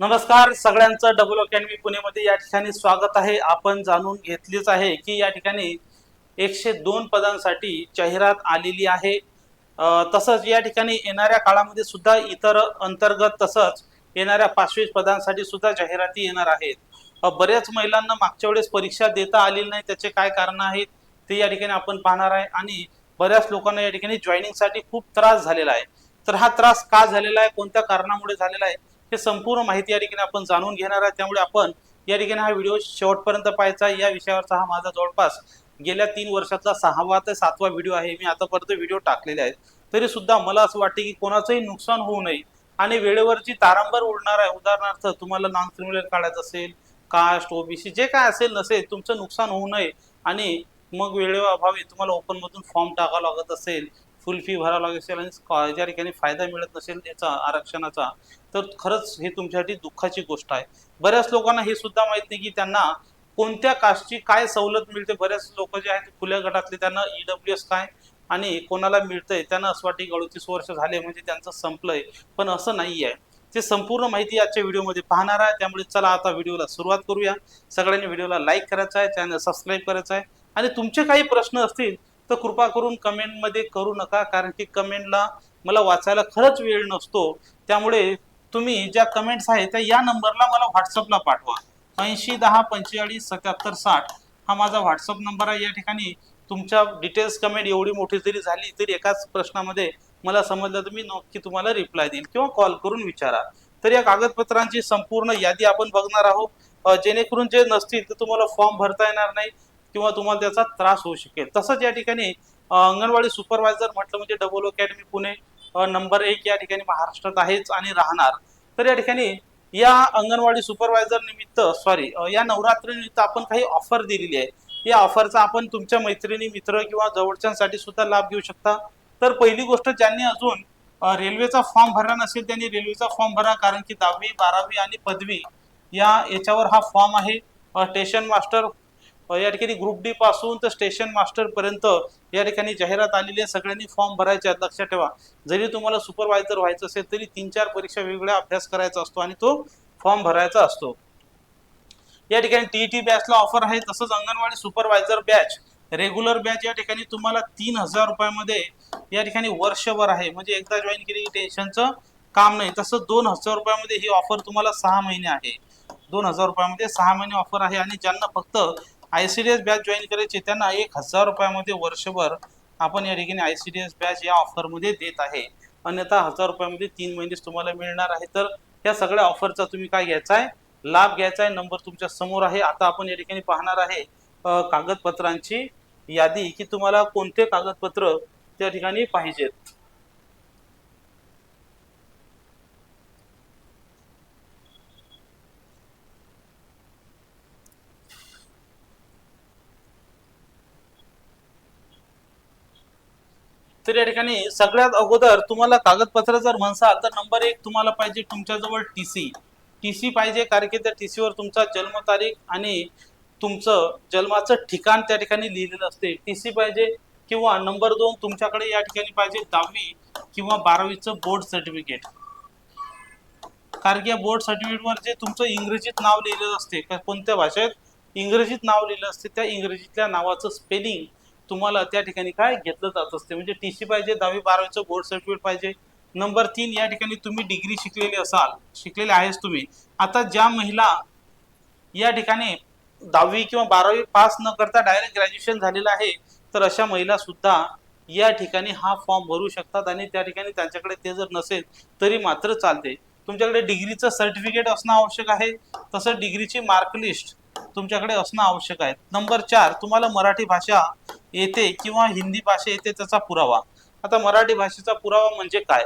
नमस्कार सगळ्यांचं double academy पुणेमध्ये या ठिकाणी स्वागत आहे. आपण जाणून घेतलीच आहे की या ठिकाणी एकशे दोन पदांसाठी जाहिरात आलेली आहे. तसंच या ठिकाणी येणाऱ्या काळामध्ये सुद्धा इतर अंतर्गत तसंच येणाऱ्या पाचवी पदांसाठी सुद्धा जाहिराती येणार आहेत. बऱ्याच महिलांना मागच्या वेळेस परीक्षा देता आलेली नाही त्याचे काय कारण आहेत ते या ठिकाणी आपण पाहणार आहे आणि बऱ्याच लोकांना या ठिकाणी जॉईनिंगसाठी खूप त्रास झालेला आहे. तर हा त्रास का झालेला आहे कोणत्या कारणामुळे झालेला आहे हे संपूर्ण माहिती या ठिकाणी आपण जाणून घेणार आहे त्यामुळे आपण या ठिकाणी हा व्हिडिओ शेवटपर्यंत पाहायचा. या विषयावरचा हा माझा जवळपास गेल्या तीन वर्षातला सहावा ते सातवा व्हिडिओ आहे. मी आतापर्यंत व्हिडिओ टाकलेले आहेत. तरी सुद्धा मला असं वाटते की कोणाचंही नुकसान होऊ नये आणि वेळेवर जी तारांबर उडणार आहे. उदाहरणार्थ तुम्हाला नॉन क्रिमिनल काढायचं असेल कास्ट ओबीसी जे काय असेल नसेल तुमचं नुकसान होऊ नये. आणि मग वेळेअभावी तुम्हाला ओपनमधून फॉर्म टाकावा लागत असेल. फुल फी भरावं लागत असेल आणि ज्या ठिकाणी फायदा मिळत नसेल याचा आरक्षणाचा तर खरंच हे तुमच्यासाठी दुःखाची गोष्ट आहे. बऱ्याच लोकांना हे सुद्धा माहीत नाही की त्यांना कोणत्या कास्टची काय सवलत मिळते. बऱ्याच लोक जे आहेत खुल्या गटातले त्यांना ईडब्ल्यू एस काय आणि कोणाला मिळतंय त्यांना असं वाटते की अडतीस वर्ष झाले म्हणजे त्यांचं संपलंय. पण असं नाही आहे. ते संपूर्ण माहिती आजच्या व्हिडिओमध्ये पाहणार आहे. त्यामुळे चला आता व्हिडिओला सुरुवात करूया. सगळ्यांनी व्हिडिओला लाईक करायचा आहे चॅनल सबस्क्राईब करायचं आहे. आणि तुमचे काही प्रश्न असतील तर कृपा करून कमेंटमध्ये करू नका कारण की कमेंटला मला वाचायला खरंच वेळ नसतो. त्यामुळे तुम्ही ज्या कमेंट्स आहेत त्या या नंबरला मला व्हॉट्सअपला पाठवा. ऐंशी दहा पंचेचाळीस सत्याहत्तर साठ हा माझा व्हॉट्सअप नंबर आहे. या ठिकाणी तुमच्या डिटेल्स कमेंट एवढी मोठी जरी झाली तरी एकाच प्रश्नामध्ये मला समजलं तर मी नक्की तुम्हाला रिप्लाय देईल किंवा कॉल करून विचारा. तर या कागदपत्रांची संपूर्ण यादी आपण बघणार आहोत. जेणेकरून जे नसतील तर तुम्हाला फॉर्म भरता येणार नाही. किंवा तुम्हाला त्याचा त्रास होऊ शकेल. तसंच या ठिकाणी अंगणवाडी सुपरवायझर म्हटलं म्हणजे डबल अकॅडमी पुणे नंबर एक या ठिकाणी महाराष्ट्रात आहेच आणि राहणार. तर या ठिकाणी या अंगणवाडी सुपरवायझर निमित्त सॉरी या नवरात्री निमित्त आपण काही ऑफर दिलेली आहे. या ऑफरचा आपण तुमच्या मैत्रिणी मित्र किंवा जवळच्यांसाठी सुद्धा लाभ घेऊ शकता. तर पहिली गोष्ट ज्यांनी अजून रेल्वेचा फॉर्म भरला नसेल त्यांनी रेल्वेचा फॉर्म भरा कारण की दहावी बारावी आणि पदवी या याच्यावर हा फॉर्म आहे. स्टेशन मास्टर या ठिकाणी ग्रुप डी पासून तर स्टेशन मास्टर पर्यंत या ठिकाणी जाहिरात आलेली आहे. सगळ्यांनी फॉर्म भरायचे आहेत. लक्षात ठेवा. जरी तुम्हाला सुपरवायझर व्हायचं असेल तरी तीन चार परीक्षा वेगवेगळ्या अभ्यास करायचा असतो आणि तो फॉर्म भरायचा असतो. या ठिकाणी टीईटी बॅचला ऑफर आहे. तसंच anganwadi supervisor batch regular batch या ठिकाणी तुम्हाला तीन हजार रुपयामध्ये या ठिकाणी वर्षभर आहे. म्हणजे एकदा जॉईन केली की टेन्शनचं काम नाही. तसं दोन हजार रुपयामध्ये ही ऑफर तुम्हाला सहा महिने आहे. दोन हजार रुपयामध्ये सहा महिने ऑफर आहे आणि ज्यांना फक्त I C D S batch join करायची त्यांना एक हजार रुपयामध्ये वर्षभर आपण या ठिकाणी I C D S batch या ऑफरमध्ये देत आहे. अन्यथा हजार रुपयामध्ये तीन महिनेच तुम्हाला मिळणार आहे. तर या सगळ्या ऑफरचा तुम्ही काय घ्यायचा आहे लाभ घ्यायचा आहे नंबर तुमच्यासमोर आहे. आता आपण या ठिकाणी पाहणार आहे कागदपत्रांची यादी की तुम्हाला कोणते कागदपत्र त्या ठिकाणी पाहिजेत. तर या ठिकाणी सगळ्यात अगोदर तुम्हाला कागदपत्र जर म्हणसाल तर नंबर एक तुम्हाला पाहिजे तुमच्याजवळ टी सी टी सी पाहिजे कारण की त्या टी सीवर तुमचा जन्मतारीख आणि तुमचं जन्माचं ठिकाण त्या ठिकाणी लिहिलेलं असते. टी सी पाहिजे किंवा नंबर दोन तुमच्याकडे या ठिकाणी पाहिजे दहावी किंवा बारावीचं बोर्ड सर्टिफिकेट. कारण की या बोर्ड सर्टिफिकेटवर जे तुमचं इंग्रजीत नाव लिहिलेलं असते का कोणत्या भाषेत? इंग्रजीत नाव लिहिलं असते त्या इंग्रजीतल्या नावाचं स्पेलिंग तुम्हाला त्या ठिकाणी काय घेतलं जात असते? म्हणजे टी सी पाहिजे दहावी बारावीचं बोर्ड सर्टिफिकेट पाहिजे. नंबर तीन या ठिकाणी तुम्ही डिग्री शिकलेली असाल शिकलेले आहेस तुम्ही. आता ज्या महिला या ठिकाणी दहावी किंवा बारावी पास न करता डायरेक्ट ग्रॅज्युएशन झालेलं आहे तर अशा महिला सुद्धा या ठिकाणी हा फॉर्म भरू शकतात आणि त्या ठिकाणी त्यांच्याकडे ते जर नसेल तरी मात्र चालते. तुमच्याकडे डिग्रीचं सर्टिफिकेट असणं आवश्यक आहे. तसं डिग्रीची मार्कलिस्ट तुमच्याकडे असणं आवश्यक आहे. नंबर चार तुम्हाला मराठी भाषा येते किंवा हिंदी भाषा येते त्याचा पुरावा. आता मराठी भाषेचा पुरावा म्हणजे काय?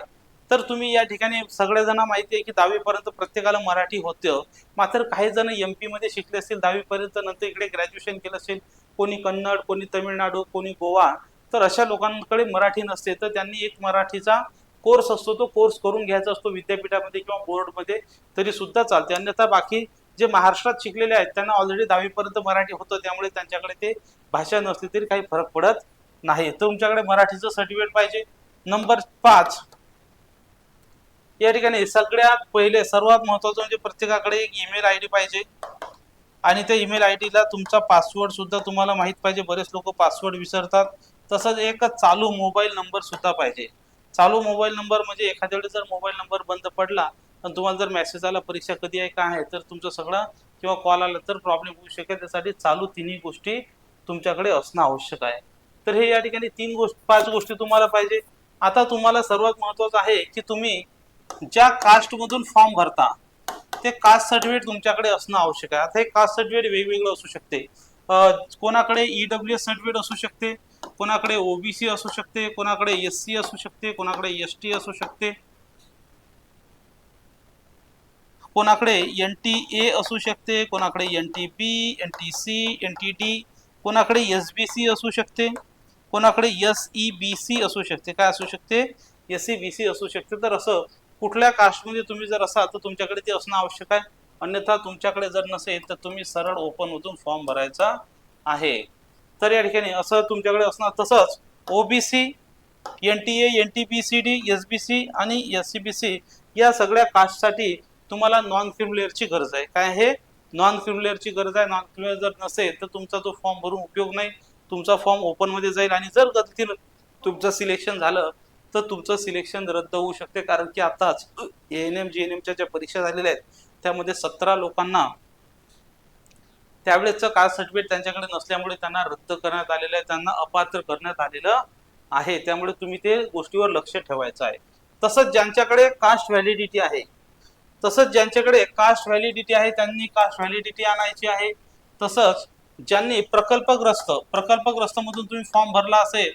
तर तुम्ही या ठिकाणी सगळेजण माहिती आहे की दहावीपर्यंत प्रत्येकाला मराठी होतं. मात्र काही जण एम पीमध्ये शिकले असतील दहावीपर्यंत नंतर इकडे ग्रॅज्युएशन केलं असेल कोणी कन्नड कोणी तमिळनाडू कोणी गोवा तर अशा लोकांकडे मराठी नसते. तर त्यांनी एक मराठीचा कोर्स असतो तो कोर्स करून घ्यायचा असतो विद्यापीठामध्ये किंवा बोर्डमध्ये तरी सुद्धा चालते. अन्यथा बाकी जे महाराष्ट्रात शिकलेले आहेत त्यांना ऑलरेडी दहावीपर्यंत मराठी होतं त्यामुळे त्यांच्याकडे ते भाषा नसली तरी काही फरक पडत नाही. तुमच्याकडे मराठीचं सर्टिफिकेट पाहिजे. नंबर पाच. या ठिकाणी सगळ्यात पहिले सर्वात महत्वाचं म्हणजे प्रत्येकाकडे एक ईमेल आय डी पाहिजे. आणि त्या ईमेल आय डीला तुमचा पासवर्ड सुद्धा तुम्हाला माहीत पाहिजे. बरेच लोक पासवर्ड विसरतात. तसंच एक चालू मोबाईल नंबर सुद्धा पाहिजे. चालू मोबाईल नंबर म्हणजे एखाद्या वेळेस जर मोबाईल नंबर बंद पडला आणि तुम्हाला जर मेसेज आला परीक्षा कधी आहे काय आहे? तर तुमचं सगळं किंवा कॉल आला तर प्रॉब्लेम होऊ शकेल. त्यासाठी चालू तिन्ही गोष्टी तुमच्याकडे असणं आवश्यक आहे. तर हे या ठिकाणी तीन गोष्ट पाच गोष्टी तुम्हाला पाहिजे. आता तुम्हाला सर्वात महत्वाचं आहे की तुम्ही ज्या कास्टमधून फॉर्म भरता ते कास्ट सर्टिफिकेट तुमच्याकडे असणं आवश्यक आहे. आता हे कास्ट सर्टिफिकेट वेगवेगळं असू शकते. कोणाकडे ईडब्ल्यू एस सर्टिफिकेट असू शकते कोणाकडे ओबीसी असू शकते कोणाकडे एस सी असू शकते कोणाकडे एस टी असू शकते. कोणाकडे एन टी ए असू शकते कोणाकडे N T B N T C N T D कोणाकडे एस बी सी असू शकते कोणाकडे एस ई बी सी असू शकते. काय असू शकते? एस ई बी सी असू शकते. तर असं कुठल्या कास्टमध्ये तुम्ही जर असाल तर तुमच्याकडे ते असणं आवश्यक आहे. अन्यथा तुमच्याकडे जर नसेल तर तुम्ही सरळ ओपन मधून फॉर्म भरायचा आहे. तर या ठिकाणी असं तुमच्याकडे असणार तसंच OBC N T A N T B C D S B C आणि एस सी बी सी या सगळ्या कास्टसाठी तुम्हाला नॉन क्रिमिलेअरची गरज आहे. काय आहे? नॉन क्रिमिलेअरची गरज आहे. नॉन क्रिमिलेअर जर नसेल तर तुमचा तो फॉर्म भरून उपयोग नाही. तुमचा फॉर्म ओपनमध्ये जाईल आणि जर गलतीनं तुमचं सिलेक्शन झालं तर तुमचं सिलेक्शन रद्द होऊ शकते. कारण की आताच एन एम जी एन एमच्या ज्या परीक्षा झालेल्या आहेत त्यामध्ये सतरा लोकांना त्यावेळेसचं कास्ट सर्टिफिकेट त्यांच्याकडे नसल्यामुळे त्यांना रद्द करण्यात आलेलं आहे. त्यांना अपात्र करण्यात आलेलं आहे. त्यामुळे तुम्ही ते गोष्टीवर लक्ष ठेवायचं आहे. तसंच ज्यांच्याकडे कास्ट व्हॅलिडिटी आहे तसंच ज्यांच्याकडे कास्ट व्हॅलिडिटी आहे त्यांनी कास्ट व्हॅलिडिटी आणायची आहे. तसंच ज्यांनी प्रकल्पग्रस्त प्रकल्पग्रस्त मधून तुम्ही फॉर्म भरला असेल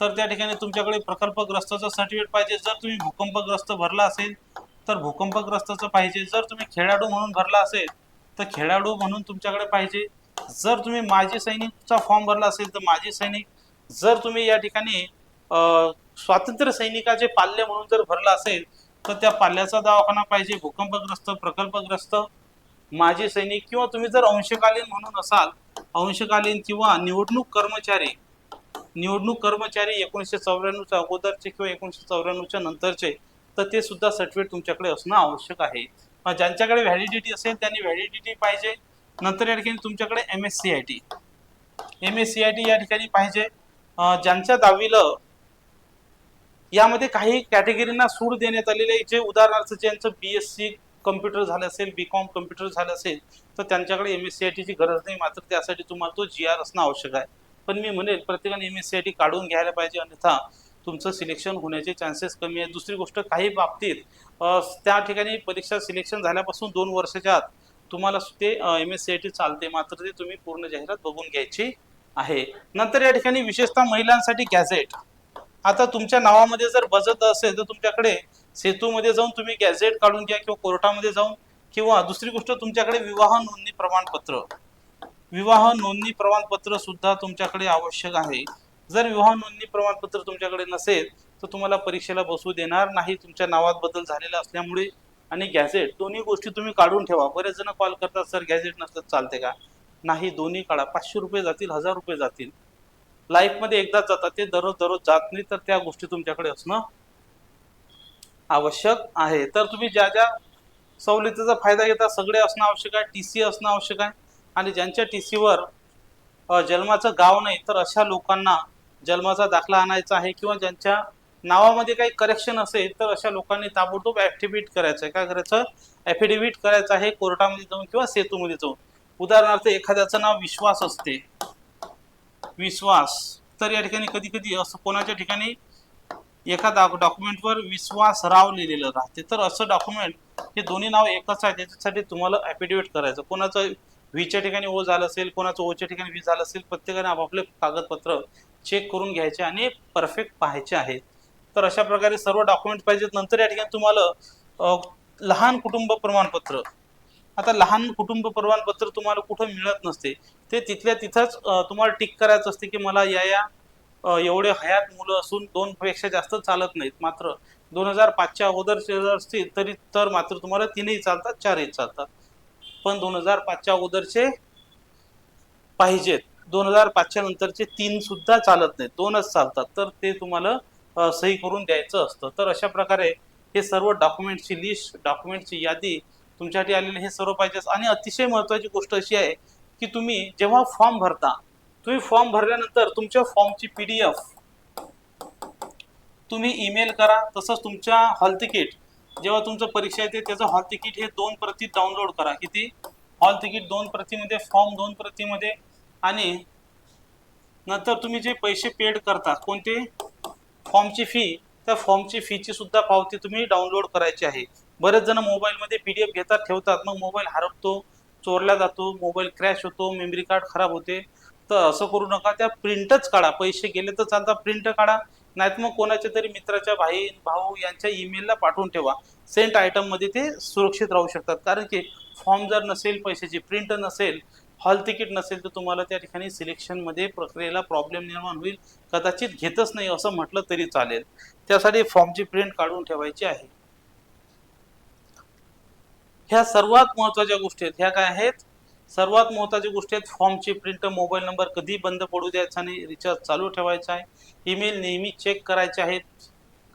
तर त्या ठिकाणी तुमच्याकडे प्रकल्पग्रस्ताचं सर्टिफिकेट पाहिजे. जर तुम्ही भूकंपग्रस्त भरला असेल तर भूकंपग्रस्ताचं पाहिजे. जर तुम्ही खेळाडू म्हणून भरला असेल तर खेळाडू म्हणून तुमच्याकडे पाहिजे. जर तुम्ही माजी सैनिकचा फॉर्म भरला असेल तर माजी सैनिक. जर तुम्ही या ठिकाणी स्वातंत्र्य सैनिकाचे पाल्य म्हणून जर भरला असेल तर त्या पाल्याचा दवाखाना पाहिजे भूकंपग्रस्त प्रकल्पग्रस्त माजी सैनिक किंवा तुम्ही जर अंशकालीन म्हणून असाल अंशकालीन किंवा निवडणूक कर्मचारी निवडणूक कर्मचारी एकोणीसशे चौऱ्याण्णवच्या अगोदरचे किंवा एकोणीसशे चौऱ्याण्णवच्या नंतरचे तर ते सुद्धा सर्टिफिकेट तुमच्याकडे असणं आवश्यक आहे. ज्यांच्याकडे व्हॅलिडिटी असेल त्यांनी व्हॅलिडिटी पाहिजे. नंतर या ठिकाणी तुमच्याकडे M S C I T M S C I T या ठिकाणी पाहिजे. ज्यांच्या दहावीला यामध्ये काही कॅटेगरींना सूट देण्यात आलेले आहे. जे उदाहरणार्थ ज्यांचं बी एस सी कम्प्युटर झालं असेल बी कॉम कम्प्युटर झालं असेल तर त्यांच्याकडे एम एस सी आय टीची गरज नाही. मात्र त्यासाठी तुम्हाला तो जी आर असणं आवश्यक आहे. पण मी म्हणेल प्रत्येकाने M S C I T काढून घ्यायला पाहिजे. अन्यथा तुमचं सिलेक्शन होण्याचे चान्सेस कमी आहे दुसरी गोष्ट काही बाबतीत त्या ठिकाणी परीक्षा सिलेक्शन झाल्यापासून दोन वर्षाच्या आत तुम्हाला ते M S C I T चालते. मात्र ते तुम्ही पूर्ण जाहिरात बघून घ्यायची आहे. नंतर या ठिकाणी विशेषतः महिलांसाठी गॅझेट. आता तुमच्या नावामध्ये जर बचत असेल तर तुमच्याकडे सेतूमध्ये जाऊन तुम्ही गॅझेट काढून घ्या किंवा कोर्टामध्ये जाऊन किंवा दुसरी गोष्ट तुमच्याकडे विवाह नोंदणी प्रमाणपत्र. विवाह नोंदणी प्रमाणपत्र सुद्धा तुमच्याकडे आवश्यक आहे. जर विवाह नोंदणी प्रमाणपत्र तुमच्याकडे नसेल तर तुम्हाला परीक्षेला बसू देणार नाही. तुमच्या नावात बदल झालेला असल्यामुळे आणि गॅझेट दोन्ही गोष्टी तुम्ही काढून ठेवा. बरेच जण कॉल करतात सर गॅझेट नसलं तर चालते का? नाही दोन्ही काढा. पाचशे रुपये जातील हजार रुपये जातील. लाईफमध्ये एकदाच जातात ते दररोज दररोज जात नाही तर त्या गोष्टी तुमच्याकडे असणं आवश्यक आहे. तर तुम्ही ज्या ज्या सवलतीचा फायदा घेता सगळे असणं आवश्यक आहे टी सी असणं आवश्यक आहे. आणि ज्यांच्या टी सीवर जन्माचं गाव नाही तर अशा लोकांना जन्माचा दाखला आणायचा आहे किंवा ज्यांच्या नावामध्ये काही करेक्शन असेल तर अशा लोकांनी ताबडतोब ऍफिडेव्हिट करायचं आहे. काय करायचं? ऍफिडेव्हिट करायचं आहे कोर्टामध्ये जाऊन किंवा सेतूमध्ये जाऊन. उदाहरणार्थ एखाद्याचं नाव विश्वास असते. विश्वास. तर या ठिकाणी कधी कधी असं कोणाच्या ठिकाणी एका डॉक्युमेंटवर विश्वास राव लिहिलेलं राहते. तर असं डॉक्युमेंट हे दोन्ही नाव एकच आहे. त्याच्यासाठी तुम्हाला ॲफिडेव्हिट करायचं. कोणाचं व्हीच्या ठिकाणी ओ झालं असेल कोणाचं ओच्या ठिकाणी व्ही झालं असेल प्रत्येकाने आपापले कागदपत्र चेक करून घ्यायचे आणि परफेक्ट पाहायचे आहेत. तर अशा प्रकारे सर्व डॉक्युमेंट पाहिजेत. नंतर या ठिकाणी तुम्हाला लहान कुटुंब प्रमाणपत्र आता लहान कुटुंब प्रमाणपत्र तुम्हाला कुठं मिळत नसते ते तिथल्या तिथंच तुम्हाला टिक करायचं असते की मला या या एवढे हयात मुलं असून दोन पेक्षा जास्त चालत नाहीत. मात्र दोन हजार पाचच्या अगोदरचे जर असतील तरी तर मात्र तुम्हाला तीनही चालतात चारही चालतात. पण दोन हजार पाचच्या अगोदरचे पाहिजेत. दोन हजार पाचच्या नंतरचे तीन सुद्धा चालत नाहीत. दोनच चालतात. तर ते तुम्हाला सही करून द्यायचं असतं. तर अशा प्रकारे हे सर्व डॉक्युमेंटची लिस्ट डॉक्युमेंटची यादी तुमच्यासाठी आलेले हे सर्व पाहिजे आणि अतिशय महत्त्वाची गोष्ट अशी आहे की तुम्ही जेव्हा फॉर्म भरता तुम्ही फॉर्म भरल्यानंतर तुमच्या फॉर्मची पी डी एफ तुम्ही ईमेल करा तसंच तुमच्या हॉल तिकीट जेव्हा तुमचं परीक्षा येते त्याचं हॉल तिकीट हे दोन प्रती डाउनलोड करा. किती? हॉल तिकीट दोन प्रतीमध्ये फॉर्म दोन प्रतीमध्ये आणि नंतर तुम्ही जे पैसे पेड करता कोणते? फॉर्मची फी त्या फॉर्मची फीची सुद्धा पावती तुम्ही डाउनलोड करायची आहे. बरेच जण मोबाईलमध्ये पी डी एफ घेतात ठेवतात. मग मोबाईल हरपतो चोरला जातो मोबाईल क्रॅश होतो मेमरी कार्ड खराब होते. तर असं करू नका. त्या प्रिंटच काढा. पैसे गेले तर चालता. प्रिंट काढा. नाहीत मग कोणाच्या तरी मित्राच्या बहीण भाऊ यांच्या ईमेलला पाठवून ठेवा. सेंट आयटममध्ये ते सुरक्षित राहू शकतात. कारण की फॉर्म जर नसेल पैशाची प्रिंट नसेल हॉल तिकीट नसेल तर तुम्हाला त्या ठिकाणी सिलेक्शनमध्ये प्रक्रियेला प्रॉब्लेम निर्माण होईल. कदाचित घेतच नाही असं म्हटलं तरी चालेल. त्यासाठी फॉर्मची प्रिंट काढून ठेवायची आहे. ह्या सर्वात महत्त्वाच्या गोष्टी आहेत. ह्या काय आहेत? सर्वात महत्त्वाच्या गोष्टी आहेत फॉर्मची प्रिंट मोबाईल नंबर कधी बंद पडू द्यायचा नाही रिचार्ज चालू ठेवायचा आहे. ईमेल नेहमी चेक करायचे आहेत.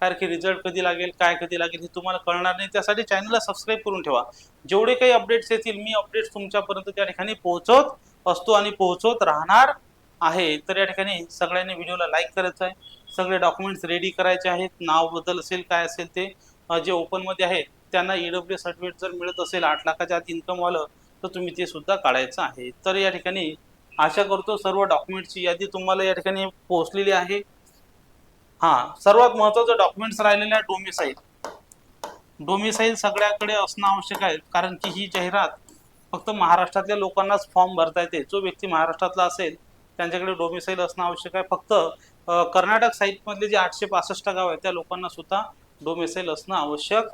कारण की रिझल्ट कधी लागेल काय कधी लागेल हे तुम्हाला कळणार नाही. त्यासाठी चॅनलला सबस्क्राईब करून ठेवा. जेवढे काही अपडेट्स येतील मी अपडेट्स तुमच्यापर्यंत त्या ठिकाणी पोहोचवत असतो आणि पोहोचवत राहणार आहे. तर या ठिकाणी सगळ्यांनी व्हिडिओला लाईक करायचं आहे. सगळे डॉक्युमेंट्स रेडी करायचे आहेत. नाव बदल असेल काय असेल ते जे ओपनमध्ये आहे त्यांना ईडब्ल्यू सर्टिफिकेट जर मिळत असेल आठ लाखाच्या आत इन्कम आलं तर तुम्ही ते सुद्धा काढायचं आहे. तर या ठिकाणी आशा करतो सर्व डॉक्युमेंटची यादी तुम्हाला या ठिकाणी पोहोचलेली आहे. हां सर्वात महत्त्वाचं डॉक्युमेंट्स राहिलेलं आहे डोमिसाईल डोमिसाईल सगळ्याकडे असणं आवश्यक आहे कारण की ही जाहिरात फक्त महाराष्ट्रातल्या लोकांनाच फॉर्म भरता येते. जो व्यक्ती महाराष्ट्रातला असेल त्यांच्याकडे डोमिसाईल असणं आवश्यक आहे. फक्त कर्नाटक साईटमधले जे आठशे पासष्ट गाव आहे त्या लोकांना सुद्धा डोमिसाईल असणं आवश्यक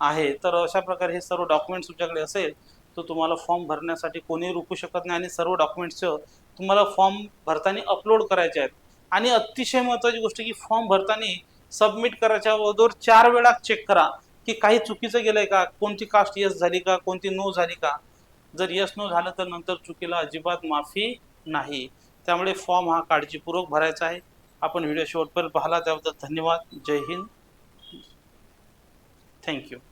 आहे तर अशा प्रकारे हे सर्व डॉक्युमेंट्स तुमच्याकडे असेल तर तुम्हाला फॉर्म भरण्यासाठी कोणीही रोखू शकत नाही आणि सर्व डॉक्युमेंट्सचं तुम्हाला फॉर्म भरताना अपलोड करायचे आहेत. आणि अतिशय महत्त्वाची गोष्ट की फॉर्म भरताना सबमिट करायच्या अगोदर चार वेळा चेक करा की काही चुकीचं गेलंय का कोणती कास्ट यस झाली का कोणती नो झाली का. जर यस नो झालं तर नंतर चुकीला अजिबात माफी नाही. त्यामुळे फॉर्म हा काळजीपूर्वक भरायचा आहे. आपण व्हिडिओ शेवटपर्यंत पाहिला त्याबद्दल धन्यवाद. जय हिंद. Thank you.